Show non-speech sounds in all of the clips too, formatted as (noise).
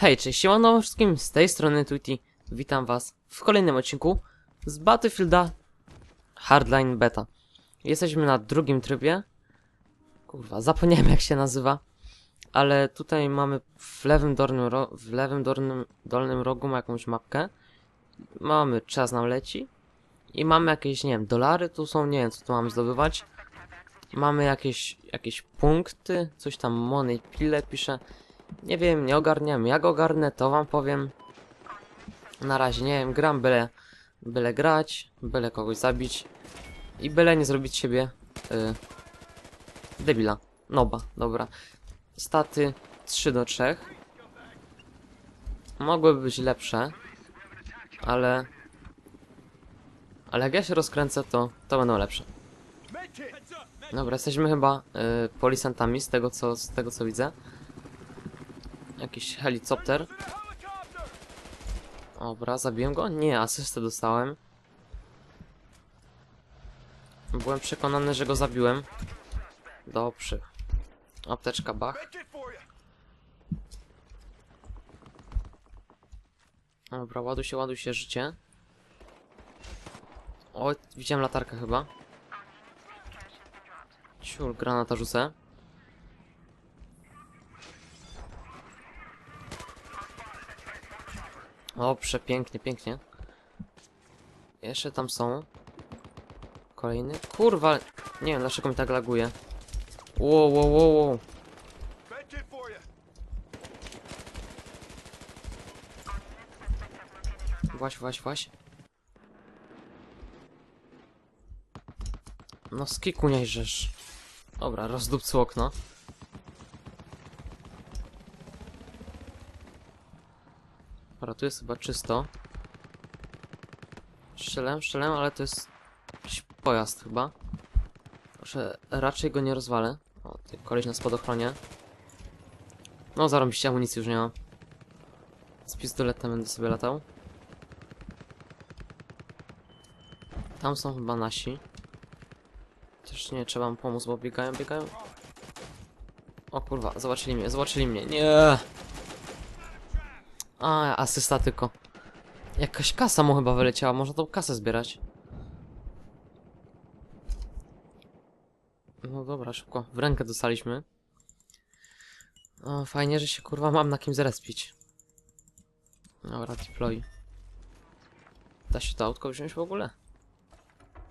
Hej, cześć, siemano wszystkim, z tej strony Tweety. Witam was w kolejnym odcinku z Battlefielda Hardline Beta. Jesteśmy na drugim trybie. Kurwa, zapomniałem jak się nazywa. Ale tutaj mamy w lewym dolnym, w lewym dolnym, dolnym rogu ma jakąś mapkę. Mamy czas nam leci. I mamy jakieś, nie wiem, dolary tu są, nie wiem co tu mamy zdobywać. Mamy jakieś, jakieś punkty, coś tam money pile pisze. Nie wiem, nie ogarniam. Jak ogarnę, to wam powiem. Na razie nie wiem, gram byle, byle grać, byle kogoś zabić i byle nie zrobić siebie y, debila. Noba, dobra. Staty 3 do 3. Mogłyby być lepsze, ale ale jak ja się rozkręcę, to to będą lepsze. Dobra, jesteśmy chyba y, policjantami z tego co z tego co widzę. Jakiś helikopter. Dobra, zabiłem go? Nie, asystę dostałem. Byłem przekonany, że go zabiłem. Dobrze. Apteczka Bach. Dobra, ładuj się, ładuj się życie. O, widziałem latarkę chyba. Ciul, granata rzucę. O, przepięknie, pięknie. Jeszcze tam są. Kolejny. Kurwa, nie wiem dlaczego mi tak laguje. Wow, wow, wow, wow. Właś, właś, właś. No skiku nie żesz. Dobra, rozdupcu okno. Dobra, tu jest chyba czysto. Strzelem, strzelem, ale to jest jakiś pojazd chyba. Proszę, raczej go nie rozwalę. O, ty koleś na spadochronie. No, zarobiście amunicji już nie ma. Z pistoletem będę sobie latał. Tam są chyba nasi. Też nie, trzeba mu pomóc, bo biegają, biegają. O kurwa, zobaczyli mnie, zobaczyli mnie. Nie! A, asysta tylko. Jakaś kasa mu chyba wyleciała, można tą kasę zbierać. No dobra, szybko. W rękę dostaliśmy. O, fajnie, że się kurwa mam na kim zrespić. Dobra, deploy. Da się to autko wziąć w ogóle?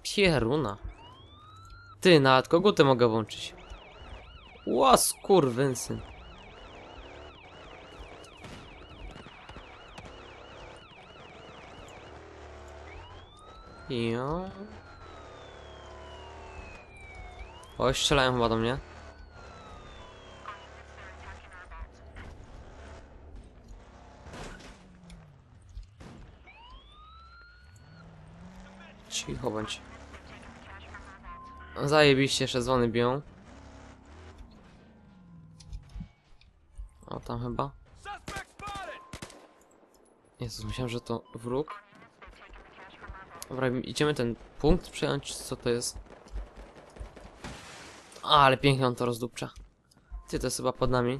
Pieruna. Ty, nawet koguty mogę włączyć. Ła, skurwysyn. Jo. O, strzelają chyba do mnie. Cicho bądź. Zajebiście, jeszcze dzwony biją. O, tam chyba. Jezus, myślałem, że to wróg. Dobra, idziemy ten punkt przejąć, co to jest? Ale pięknie on to rozdupcza. Ty, to jest chyba pod nami.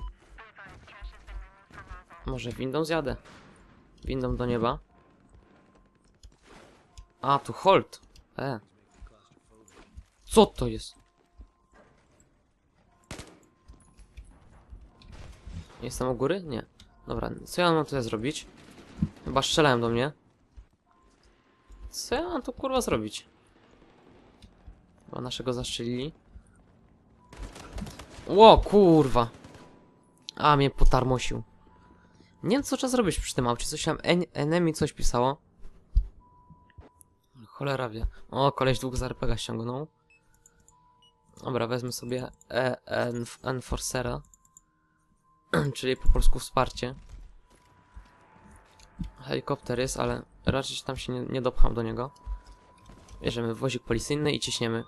Może windą zjadę. Windą do nieba. A, tu hold. E. Co to jest? Jestem u góry? Nie. Dobra, co ja mam tutaj zrobić? Chyba strzelałem do mnie. Co ja mam tu kurwa zrobić? Chyba naszego zastrzelili. Ło, kurwa. A, mnie potarmosił. Nie wiem, co trzeba zrobić przy tym aucie. Coś tam en enemy coś pisało. Cholera wie. O, koleś dług z RPG ściągnął. Dobra, wezmę sobie e en Enforcera. (clears throat) czyli po polsku wsparcie. Helikopter jest, ale raczej tam się nie, nie dopcham do niego. Bierzemy wozik policyjny i ciśniemy.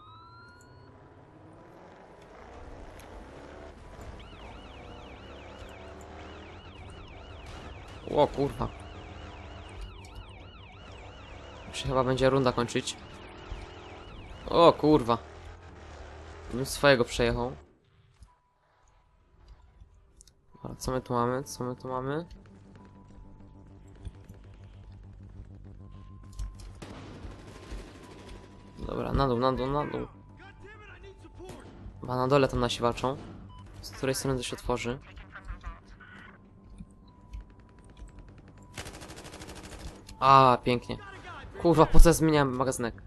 O kurwa. Już chyba będzie runda kończyć. O kurwa. Bym swojego przejechał. Dobra, co my tu mamy? Co my tu mamy? Dobra, na dół, na dół, na dół. Chyba na dole tam nasi walczą. Z której strony to się otworzy? A, pięknie. Kurwa, po co zmieniałem magazynek?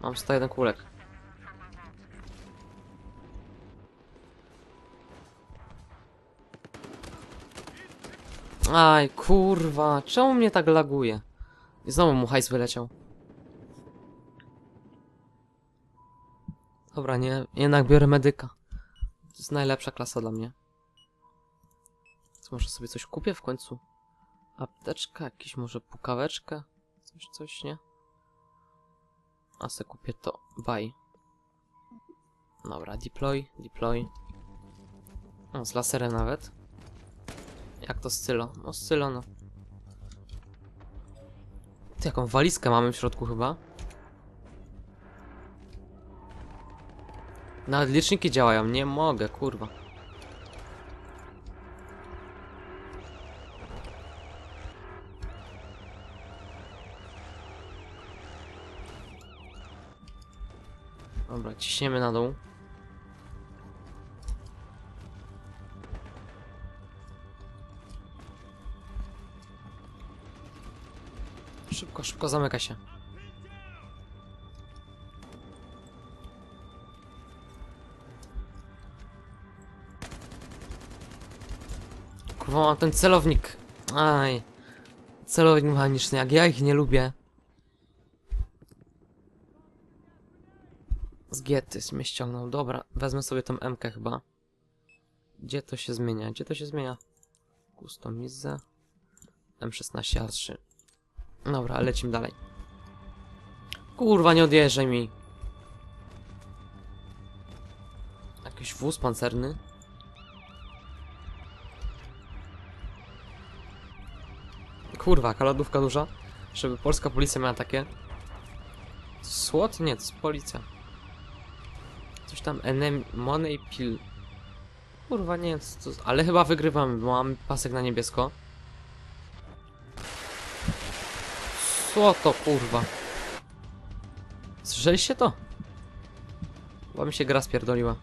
Mam 101 kulek. Aj, kurwa, czemu mnie tak laguje? I znowu mu hajs wyleciał. Dobra, nie, jednak biorę medyka. To jest najlepsza klasa dla mnie. Może sobie coś kupię w końcu? Apteczka, jakiś może pukaweczkę? Coś, coś, nie? A se kupię to. Buy. Dobra, deploy, deploy. O, z laserem nawet. Jak to stylo? No stylo, no. Ty, jaką walizkę mamy w środku chyba? Nawet liczniki działają, nie mogę, kurwa. Dobra, ciśniemy na dół. Szybko, szybko zamyka się. Mam ten celownik. Aj. Celownik mechaniczny, jak ja ich nie lubię. Z Gietys mnie ściągnął. Dobra, wezmę sobie tą MK chyba. Gdzie to się zmienia? Gdzie to się zmienia? Customize. M16 A3. Dobra, lecimy dalej. Kurwa, nie odjeżdżaj mi. Jakiś wóz pancerny. Kurwa, jaka duża. Żeby polska policja miała takie. SWAT? Nie, policja. Coś tam money pill. Kurwa, nie wiem co. Ale chyba wygrywamy, bo mam pasek na niebiesko. Co to kurwa? Słyszeliście to? Chyba mi się gra spierdoliła.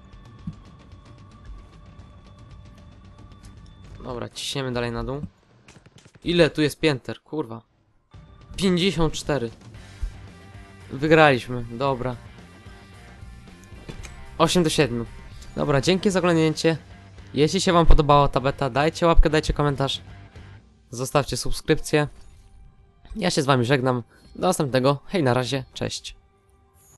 Dobra, ciśniemy dalej na dół. Ile tu jest pięter? Kurwa. 54. Wygraliśmy, dobra. 8 do 7. Dobra, dzięki za oglądnięcie. Jeśli się wam podobała ta beta, dajcie łapkę, dajcie komentarz. Zostawcie subskrypcję. Ja się z wami żegnam. Do następnego. Hej, na razie. Cześć.